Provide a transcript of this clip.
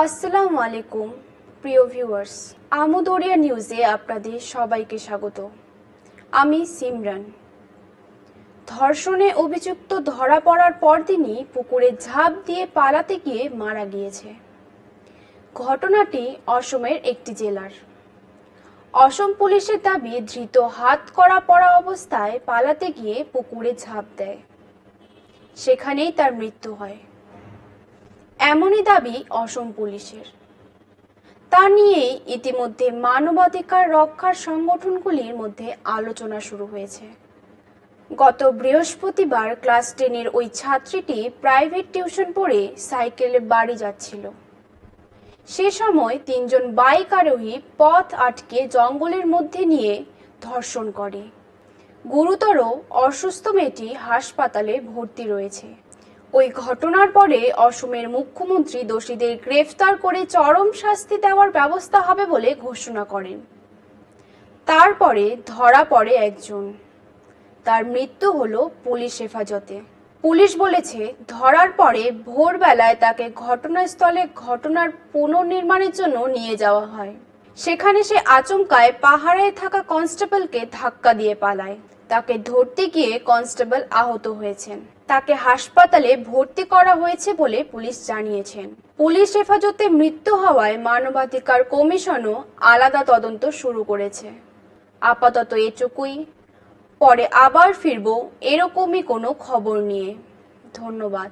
আসসালামু আলাইকুম, প্রিয় ভিউয়ার্স। আমদরিয়া নিউজে আপনাদের সবাইকে স্বাগত। আমি সিমরান। ধর্ষণে অভিযুক্ত ধরা পড়ার পর তিনি পুকুরে ঝাঁপ দিয়ে পালাতে গিয়ে মারা গিয়েছে। ঘটনাটি অসমের একটি জেলার। অসম পুলিশের দাবি, ধৃত হাত করা পড়া অবস্থায় পালাতে গিয়ে পুকুরে ঝাঁপ দেয়। সেখানেই তার মৃত্যু হয়। এমনই দাবি অসম পুলিশের। তা নিয়েই ইতিমধ্যে মানবাধিকার রক্ষার সংগঠনগুলির মধ্যে আলোচনা শুরু হয়েছে। গত বৃহস্পতিবার ক্লাস টেনের ওই ছাত্রীটি প্রাইভেট টিউশন পড়ে সাইকেলে বাড়ি যাচ্ছিল। সে সময় তিনজন বাইক আরোহী পথ আটকে জঙ্গলের মধ্যে নিয়ে ধর্ষণ করে। গুরুতর অসুস্থ মেয়েটি হাসপাতালে ভর্তি রয়েছে। ওই ঘটনার পরে অসমের মুখ্যমন্ত্রী দোষীদের গ্রেফতার করে চরম শাস্তি দেওয়ার ব্যবস্থা হবে বলে ঘোষণা করেন। তারপরে ধরা পড়ে একজন। তার মৃত্যু হলো পুলিশ হেফাজতে। পুলিশ বলেছে, ধরার পরে ভোরবেলায় তাকে ঘটনাস্থলে ঘটনার পুনর্নির্মাণের জন্য নিয়ে যাওয়া হয়। সেখানে সে আচমকায় পাহাড়ে থাকা কনস্টেবলকে ধাক্কা দিয়ে পালায়। তাকে ধরতে গিয়ে কনস্টেবল আহত হয়েছেন। তাকে হাসপাতালে ভর্তি করা হয়েছে বলে পুলিশ জানিয়েছেন। পুলিশ হেফাজতে মৃত্যু হওয়ায় মানবাধিকার কমিশনও আলাদা তদন্ত শুরু করেছে। আপাতত এটুকুই। পরে আবার ফিরব, এরকমই কোনো খবর নিয়ে। ধন্যবাদ।